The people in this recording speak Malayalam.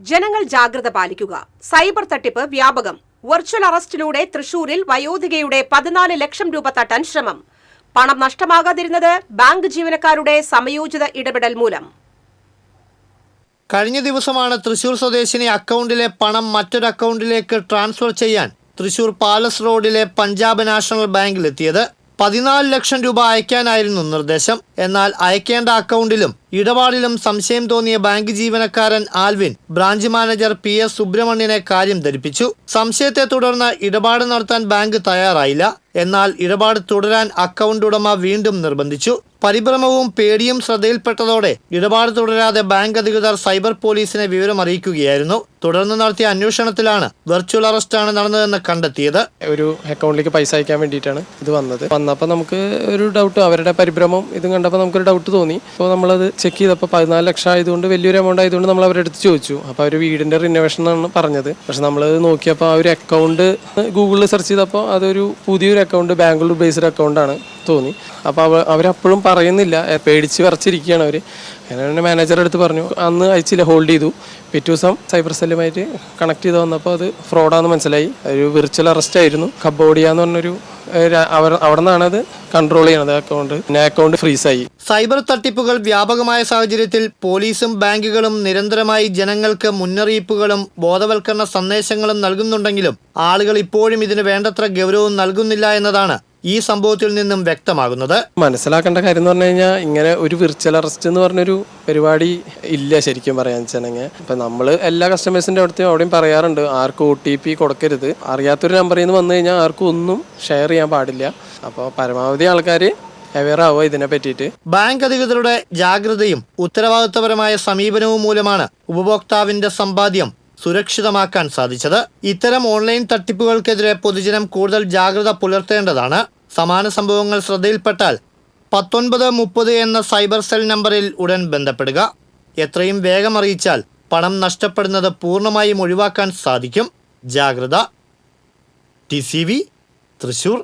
ജനങ്ങൾ ജാഗ്രത പാലിക്കുക. സൈബർ തട്ടിപ്പ് വ്യാപകം. വെർച്വൽ അറസ്റ്റിലൂടെ തൃശൂരിൽ വയോധികയുടെ പതിനാല് ലക്ഷം രൂപ തട്ടാൻ ശ്രമം. പണം നഷ്ടമാകാതിരുന്നത് ബാങ്ക് ജീവനക്കാരുടെ സമയോചിത ഇടപെടൽ മൂലം. കഴിഞ്ഞ ദിവസമാണ് തൃശൂർ സ്വദേശിനി അക്കൗണ്ടിലെ പണം മറ്റൊരു അക്കൗണ്ടിലേക്ക് ട്രാൻസ്ഫർ ചെയ്യാൻ തൃശൂർ പാലസ് റോഡിലെ പഞ്ചാബ് നാഷണൽ ബാങ്കിലെത്തിയത് പതിനാല് ലക്ഷം രൂപ അയക്കാനായിരുന്നു നിർദ്ദേശം. എന്നാൽ അയക്കേണ്ട അക്കൗണ്ടിലും ഇടപാടിലും സംശയം തോന്നിയ ബാങ്ക് ജീവനക്കാരൻ Alvin branch manager P S സുബ്രഹ്മണ്യനെ കാര്യം ധരിപ്പിച്ചു. സംശയത്തെ തുടർന്ന് ഇടപാട് നടത്താൻ ബാങ്ക് തയ്യാറായില്ല. എന്നാൽ ഇടപാട് തുടരാൻ അക്കൗണ്ട് ഉടമ വീണ്ടും നിർബന്ധിച്ചു. പരിഭ്രമവും പേടിയും ശ്രദ്ധയിൽപ്പെട്ടതോടെ ഇടപാട് തുടരാതെ ബാങ്ക് അധികൃതർ സൈബർ പോലീസിനെ വിവരം അറിയിക്കുകയായിരുന്നു. തുടർന്ന് നടത്തിയ അന്വേഷണത്തിലാണ് വെർച്വൽ അറസ്റ്റാണ് നടന്നതെന്ന് കണ്ടെത്തിയത്. ഒരു അക്കൗണ്ടിലേക്ക് പൈസ അയക്കാൻ വേണ്ടിയിട്ടാണ് ഇത് വന്നത്. വന്നപ്പോൾ നമുക്ക് ഒരു ഡൗട്ട് അവരുടെ പരിഭ്രമം ഇതും കണ്ടപ്പോൾ നമുക്കൊരു ഡൗട്ട് തോന്നി. അപ്പോൾ നമ്മളത് ചെക്ക് ചെയ്തപ്പോൾ പതിനാല് ലക്ഷം ആയതുകൊണ്ട് വലിയൊരു എമൗണ്ട് ആയതുകൊണ്ട് നമ്മൾ അവരുടെ അടുത്ത് ചോദിച്ചു. അപ്പോൾ അവർ വീടിന്റെ റിനോവേഷൻ എന്നാണ് പറഞ്ഞത്. പക്ഷെ നമ്മൾ നോക്കിയപ്പോൾ ആ ഒരു അക്കൗണ്ട് ഗൂഗിളിൽ സെർച്ച് ചെയ്തപ്പോൾ അതൊരു പുതിയൊരു അക്കൗണ്ട് ബാംഗ്ലൂർ ബേസ്ഡ് അക്കൗണ്ടാണ് തോന്നി. അപ്പോൾ അവ അവരപ്പോഴും പറയുന്നില്ല. പേടിച്ച് വിറച്ചിരിക്കുകയാണ് അവർ അങ്ങനെ മാനേജർ അടുത്ത് പറഞ്ഞു അന്ന് അയച്ചില്ല ഹോൾഡ് ചെയ്തു. പിറ്റേ ദിവസം സൈബർ സെല്ലുമായിട്ട് കണക്ട് ചെയ്ത് വന്നപ്പോൾ അത് ഫ്രോഡാന്ന് മനസ്സിലായി. ഒരു വിർച്വൽ അറസ്റ്റ് ആയിരുന്നു. കബോഡിയ എന്ന് പറഞ്ഞൊരു അവർ അവിടെ നിന്നാണ് അത് കൺട്രോൾ ചെയ്യണത് അക്കൗണ്ട് പിന്നെ അക്കൗണ്ട് ഫ്രീസായി സൈബർ തട്ടിപ്പുകൾ വ്യാപകമായ സാഹചര്യത്തിൽ പോലീസും ബാങ്കുകളും നിരന്തരമായി ജനങ്ങൾക്ക് മുന്നറിയിപ്പുകളും ബോധവൽക്കരണ സന്ദേശങ്ങളും നൽകുന്നുണ്ടെങ്കിലും ആളുകൾ ഇപ്പോഴും ഇതിന് വേണ്ടത്ര ഗൗരവം നൽകുന്നില്ല എന്നതാണ് ഈ സംഭവത്തിൽ നിന്നും വ്യക്തമാകുന്നത് മനസ്സിലാക്കേണ്ട കാര്യം എന്ന് പറഞ്ഞു കഴിഞ്ഞാൽ ഇങ്ങനെ ഒരു വിർച്വൽ അറസ്റ്റ് എന്ന് പറഞ്ഞൊരു പരിപാടി ഇല്ല ശരിക്കും പറയാൻ വെച്ചാണെങ്കിൽ ഇപ്പം നമ്മൾ എല്ലാ കസ്റ്റമേഴ്സിന്റെ അടുത്തും അവിടെയും പറയാറുണ്ട് ആർക്കും ഒ ടി പി കൊടുക്കരുത്. അറിയാത്തൊരു നമ്പറിൽ നിന്ന് വന്നു കഴിഞ്ഞാൽ ആർക്കും ഒന്നും ഷെയർ ചെയ്യാൻ പാടില്ല. അപ്പോൾ പരമാവധി ആൾക്കാർ ഇതിനെ പറ്റിയിട്ട്. ബാങ്ക് അധികൃതരുടെ ജാഗ്രതയും ഉത്തരവാദിത്തപരമായ സമീപനവും മൂലമാണ് ഉപഭോക്താവിന്റെ സമ്പാദ്യം സുരക്ഷിതമാക്കാൻ സാധിച്ചത്. ഇത്തരം ഓൺലൈൻ തട്ടിപ്പുകൾക്കെതിരെ പൊതുജനം കൂടുതൽ ജാഗ്രത പുലർത്തേണ്ടതാണ്. സമാന സംഭവങ്ങൾ ശ്രദ്ധയിൽപ്പെട്ടാൽ പത്തൊൻപത് മുപ്പത് എന്ന സൈബർ സെൽ നമ്പറിൽ ഉടൻ ബന്ധപ്പെടുക. എത്രയും വേഗം അറിയിച്ചാൽ പണം നഷ്ടപ്പെടുന്നത് പൂർണമായും ഒഴിവാക്കാൻ സാധിക്കും. ജാഗ്രത. T C V Thrissur.